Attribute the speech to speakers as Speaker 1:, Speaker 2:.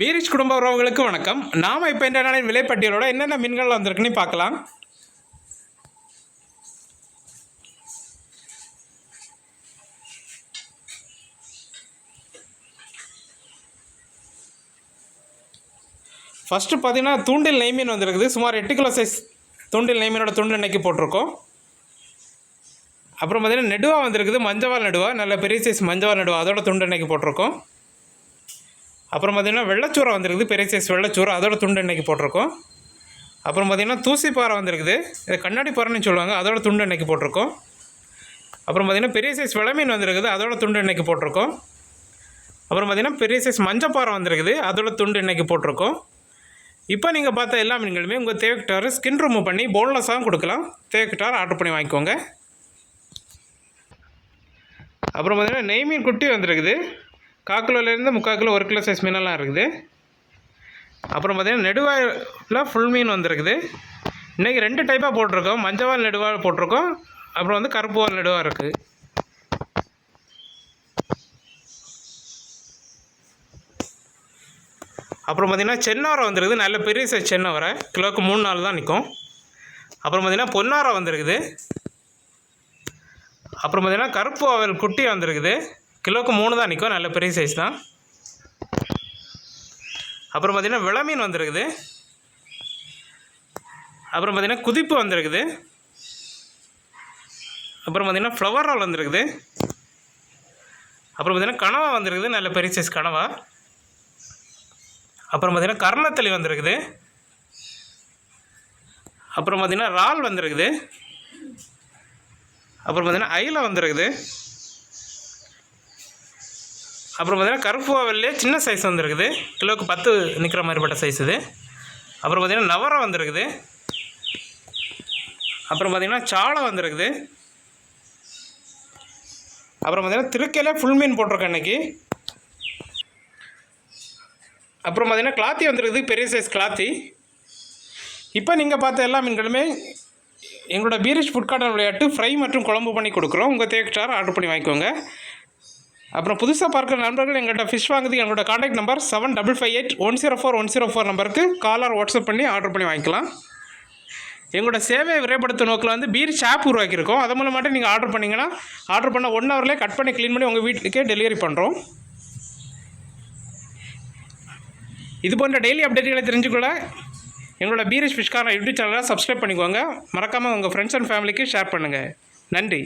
Speaker 1: பீரிஷ் குடும்ப உறவுகளுக்கு வணக்கம். நாம் இப்போ இந்த நாளின் விலைப்பட்டியலோட என்னென்ன மீன்கள் வந்திருக்குன்னு பார்க்கலாம். ஃபஸ்ட்டு பார்த்தீங்கன்னா தூண்டில் நெய் மீன் வந்திருக்குது. சுமார் எட்டு கிலோ சைஸ் தூண்டில் நெய் மீனோட துண்டு நெக்கி போட்டிருக்கோம். அப்புறம் பார்த்தீங்கன்னா நெடுவா வந்திருக்குது. மஞ்சவால் நெடுவா. நல்ல பெரிய சைஸ் மஞ்சவால் நெடுவா. அதோட துண்டு நெக்கி போட்டிருக்கோம். அப்புறம் பார்த்திங்கன்னா வெள்ளச்சூரை வந்திருக்குது. பெரிய சைஸ் வெள்ளச்சூரை அதோட துண்டு இன்றைக்கி போட்டிருக்கோம். அப்புறம் பார்த்திங்கன்னா தூசி பாறை வந்திருக்குது. இது கண்ணாடி பாறைன்னு சொல்லுவாங்க. அதோட துண்டு இன்றைக்கி போட்டிருக்கோம். அப்புறம் பார்த்திங்கன்னா பெரிய சைஸ் விளமீன் வந்திருக்குது. அதோட துண்டு இன்றைக்கி போட்டிருக்கோம். அப்புறம் பார்த்திங்கன்னா பெரிய சைஸ் மஞ்சப்பாறை வந்திருக்குது. அதோட துண்டு இன்றைக்கி போட்டிருக்கோம். இப்போ நீங்கள் பார்த்த எல்லா மீன்களுமே உங்கள் தேவைக்கிட்டார் ஸ்கின் ரிமூவ் பண்ணி போன்லெஸ்ஸாகவும் கொடுக்கலாம். தேவைக்கிட்டார் ஆர்டர் பண்ணி வாங்கிக்கோங்க. அப்புறம் பார்த்திங்கன்னா நெய் மீன் குட்டி வந்திருக்குது. கால் கிலோலேருந்து முக்கால் கிலோ ஒரு கிலோ சைஸ் மீனெல்லாம் இருக்குது. அப்புறம் பார்த்திங்கன்னா நெடுவாயில் ஃபுல் மீன் வந்திருக்குது. இன்றைக்கி ரெண்டு டைப்பாக போட்டிருக்கோம். மஞ்சவால் நெடுவால் போட்டிருக்கோம். அப்புறம் வந்து கருப்பு வால் நெடுவாக இருக்குது அப்புறம் பார்த்திங்கன்னா சென்னவரை வந்துருக்குது. நல்ல பெரிய சைஸ் சென்னவரை. கிலோவுக்கு மூணு நாள் தான் நிற்கும் அப்புறம் பார்த்திங்கன்னா பொன்னாரம் வந்திருக்குது. அப்புறம் பார்த்திங்கன்னா கருப்பு அவல் குட்டி வந்திருக்குது. கிலோவுக்கு மூணு தான் நிற்கும் நல்ல பெரிய சைஸ் தான். அப்புறம் பார்த்திங்கன்னா விளமீன் வந்துருக்குது. அப்புறம் பார்த்திங்கன்னா குதிப்பு வந்துருக்குது. அப்புறம் பார்த்திங்கன்னா ஃப்ளவர் ரோல் வந்துருக்குது. அப்புறம் பார்த்திங்கன்னா கனவா வந்துருக்குது. நல்ல பெரிய சைஸ் கனவா. அப்புறம் பார்த்திங்கன்னா கர்ணத்தளி வந்துருக்குது. அப்புறம் பார்த்திங்கன்னா இறால் வந்துருக்குது. அப்புறம் பார்த்திங்கன்னா ஐல வந்துருக்குது. அப்புறம் பார்த்திங்கன்னா கருப்புவாவிலே சின்ன சைஸ் வந்துருக்குது. கிலோவுக்கு பத்து நிற்கிற மாதிரிப்பட்ட சைஸ் இது. அப்புறம் பார்த்திங்கன்னா நவரம் வந்திருக்குது. அப்புறம் பார்த்திங்கன்னா சாலை வந்திருக்குது. அப்புறம் பார்த்திங்கன்னா திருக்கையில் ஃபுல் மீன் போட்டிருக்கேன் இன்றைக்கி அப்புறம் பார்த்திங்கன்னா கிளாத்தி வந்திருக்குது பெரிய சைஸ் கிளாத்தி இப்போ நீங்கள் பார்த்த எல்லா மீன்களுமே எங்களோட பீரிஷ் ஃபுட்கார்டர் விளையாட்டு ஃப்ரை மற்றும் குழம்பு பண்ணி கொடுக்குறோம். உங்கள் தேவைக்கிட்டார் ஆர்டர் பண்ணி வாங்கிக்கோங்க. அப்புறம் புதுசாக பார்க்குற நண்பர்கள் எங்கள்கிட்ட ஃபிஷ் வாங்குது எங்களோட contact number seven double five eight one zero four one zero four நம்பருக்கு காலர் வாட்ஸ்அப் பண்ணி ஆர்டர் பண்ணி வாங்கிக்கலாம். எங்களோட சேவையை விரைப்படுத்த நோக்கில் வந்து பீர் ஷாப் உருவாக்கியிருக்கோம். அது மூலமாட்டம் நீங்கள் ஆர்டர் பண்ணிங்கன்னா ஆர்டர் பண்ண ஒன் ஹவர்லேயே கட் பண்ணி க்ளீன் பண்ணி உங்கள் வீட்டுக்கே டெலிவரி பண்ணுறோம் இது போன்ற டெய்லி அப்டேட்டுகளை தெரிஞ்சுக்கொள்ள எங்களோட பீரிஷ் ஃபிஷ்காரன் யூடியூப் சேனலை சப்ஸ்கிரைப் பண்ணிக்கோங்க. மறக்காமல் உங்கள் ஃப்ரெண்ட்ஸ் அண்ட் ஃபேமிலிக்கு ஷேர் பண்ணுங்கள் நன்றி.